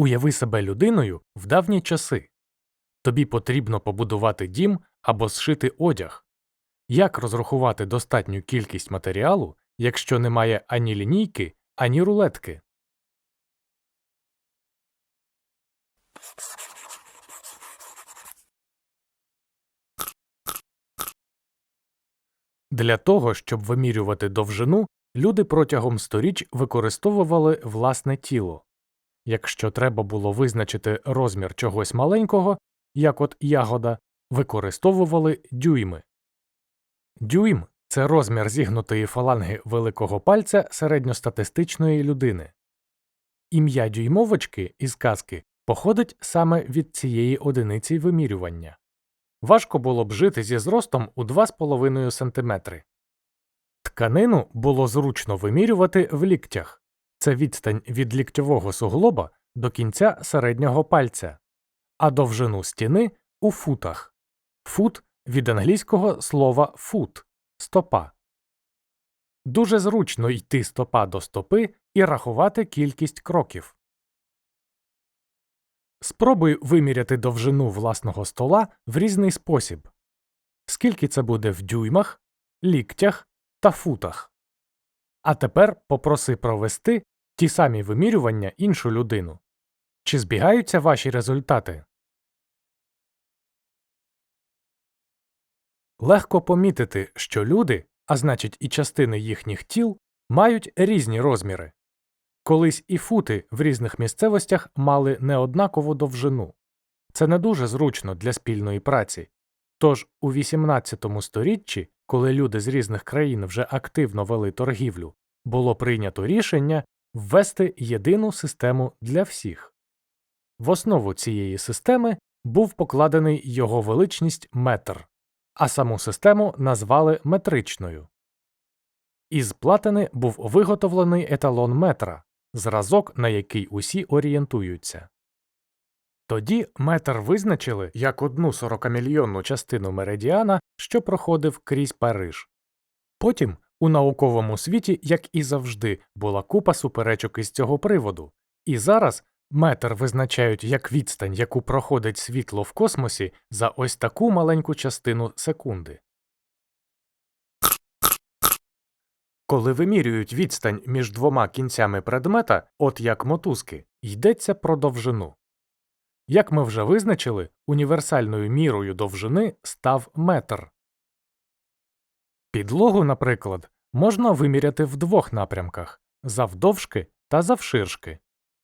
Уяви себе людиною в давні часи. Тобі потрібно побудувати дім або зшити одяг. Як розрахувати достатню кількість матеріалу, якщо немає ані лінійки, ані рулетки? Для того, щоб вимірювати довжину, люди протягом сторіч використовували власне тіло. Якщо треба було визначити розмір чогось маленького, як от ягода, використовували дюйми. Дюйм це розмір зігнутої фаланги великого пальця середньостатистичної людини. Ім'я дюймовочки із казки походить саме від цієї одиниці вимірювання. Важко було б жити зі зростом у 2,5 см. Тканину було зручно вимірювати в ліктях це відстань від ліктьового суглоба до кінця середнього пальця, а довжину стіни у футах. Фут від англійського слова фут стопа. Дуже зручно йти стопа до стопи і рахувати кількість кроків. Спробуй виміряти довжину власного стола в різний спосіб. Скільки це буде в дюймах, ліктях та футах. А тепер попроси провести ті самі вимірювання іншу людину. Чи збігаються ваші результати? Легко помітити, що люди, а значить і частини їхніх тіл, мають різні розміри. Колись і фути в різних місцевостях мали неоднакову довжину. Це не дуже зручно для спільної праці. Тож у XVIII сторіччі, коли люди з різних країн вже активно вели торгівлю, було прийнято рішення ввести єдину систему для всіх. В основу цієї системи був покладений його величність метр, а саму систему назвали метричною. Із платини був виготовлений еталон метра, зразок, на який усі орієнтуються. Тоді метр визначили як одну сорокамільйонну частину меридіана, що проходив крізь Париж. Потім у науковому світі, як і завжди, була купа суперечок із цього приводу, і зараз метр визначають як відстань, яку проходить світло в космосі за ось таку маленьку частину секунди. Коли вимірюють відстань між двома кінцями предмета, от як мотузки, йдеться про довжину. Як ми вже визначили, універсальною мірою довжини став метр. Підлогу, наприклад, можна виміряти в двох напрямках завдовжки та завширшки,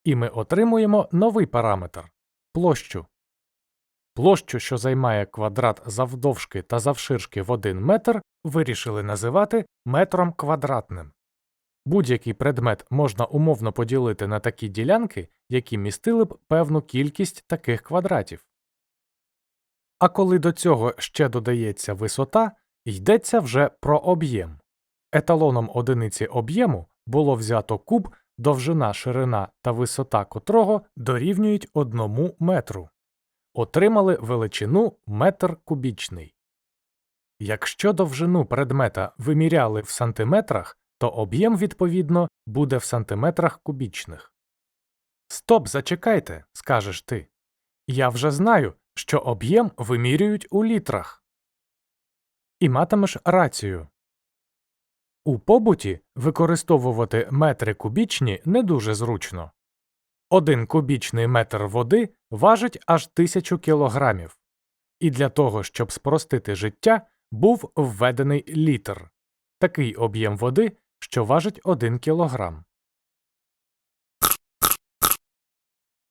і ми отримуємо новий параметр площу. Площу, що займає квадрат завдовжки та завширшки в 1 метр, вирішили називати метром квадратним. Будь-який предмет можна умовно поділити на такі ділянки, які містили б певну кількість таких квадратів. А коли до цього ще додається висота, йдеться вже про об'єм. Еталоном одиниці об'єму було взято куб, довжина, ширина та висота котрого дорівнюють одному метру. Отримали величину метр кубічний. Якщо довжину предмета виміряли в сантиметрах, то об'єм, відповідно, буде в сантиметрах кубічних. Стоп, зачекайте, скажеш ти. Я вже знаю, що об'єм вимірюють у літрах. І матимеш рацію. У побуті використовувати метри кубічні не дуже зручно. Один кубічний метр води важить аж тисячу кілограмів. І для того, щоб спростити життя, був введений літр такий об'єм води, що важить 1 кілограм.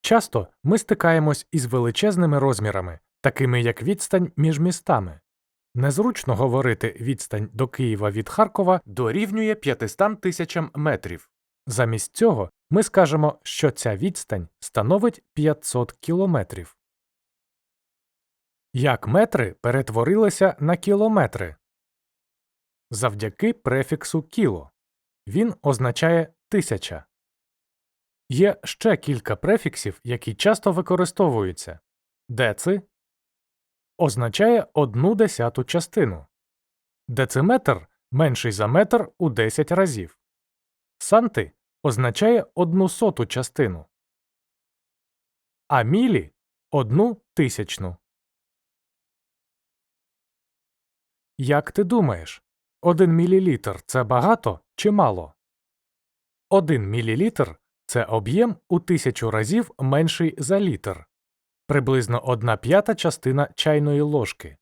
Часто ми стикаємось із величезними розмірами, такими як відстань між містами. Незручно говорити відстань до Києва від Харкова дорівнює 500 тисячам метрів. Замість цього ми скажемо, що ця відстань становить 500 кілометрів. Як метри перетворилися на кілометри? Завдяки префіксу кіло. Він означає тисяча. Є ще кілька префіксів, які часто використовуються. Деци означає одну десяту частину. Дециметр менший за метр у 10 разів. Санти означає одну соту частину. а мілі одну тисячну. Як ти думаєш, один мілілітр це багато чи мало? Один мілілітр це об'єм у тисячу разів менший за літр, приблизно одна п'ята частина чайної ложки.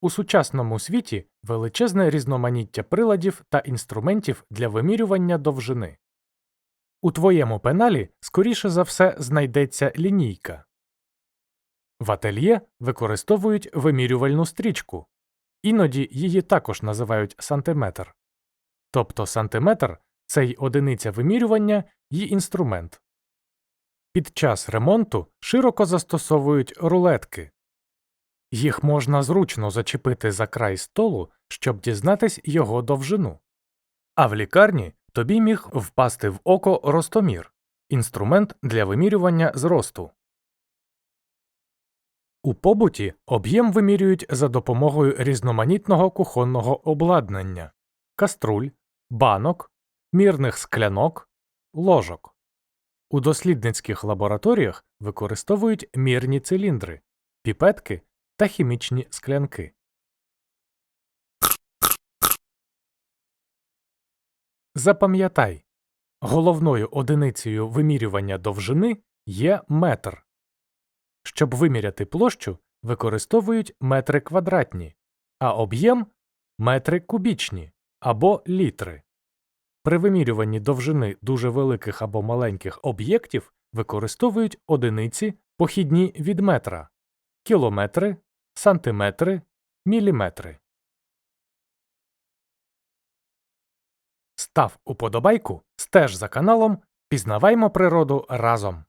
У сучасному світі величезне різноманіття приладів та інструментів для вимірювання довжини. У твоєму пеналі, скоріше за все, знайдеться лінійка. В ательє використовують вимірювальну стрічку. Іноді її також називають сантиметр. Тобто сантиметр це й одиниця вимірювання й інструмент. Під час ремонту широко застосовують рулетки. Їх можна зручно зачепити за край столу, щоб дізнатись його довжину. А в лікарні тобі міг впасти в око ростомір інструмент для вимірювання зросту. У побуті об'єм вимірюють за допомогою різноманітного кухонного обладнання каструль, банок, мірних склянок, ложок. У дослідницьких лабораторіях використовують мірні циліндри, піпетки та хімічні склянки. Запам'ятай, головною одиницею вимірювання довжини є метр. Щоб виміряти площу, використовують метри квадратні, а об'єм метри кубічні або літри. При вимірюванні довжини дуже великих або маленьких об'єктів використовують одиниці похідні від метра кілометри, сантиметри, міліметри. Став уподобайку, стеж за каналом, пізнаваймо природу разом.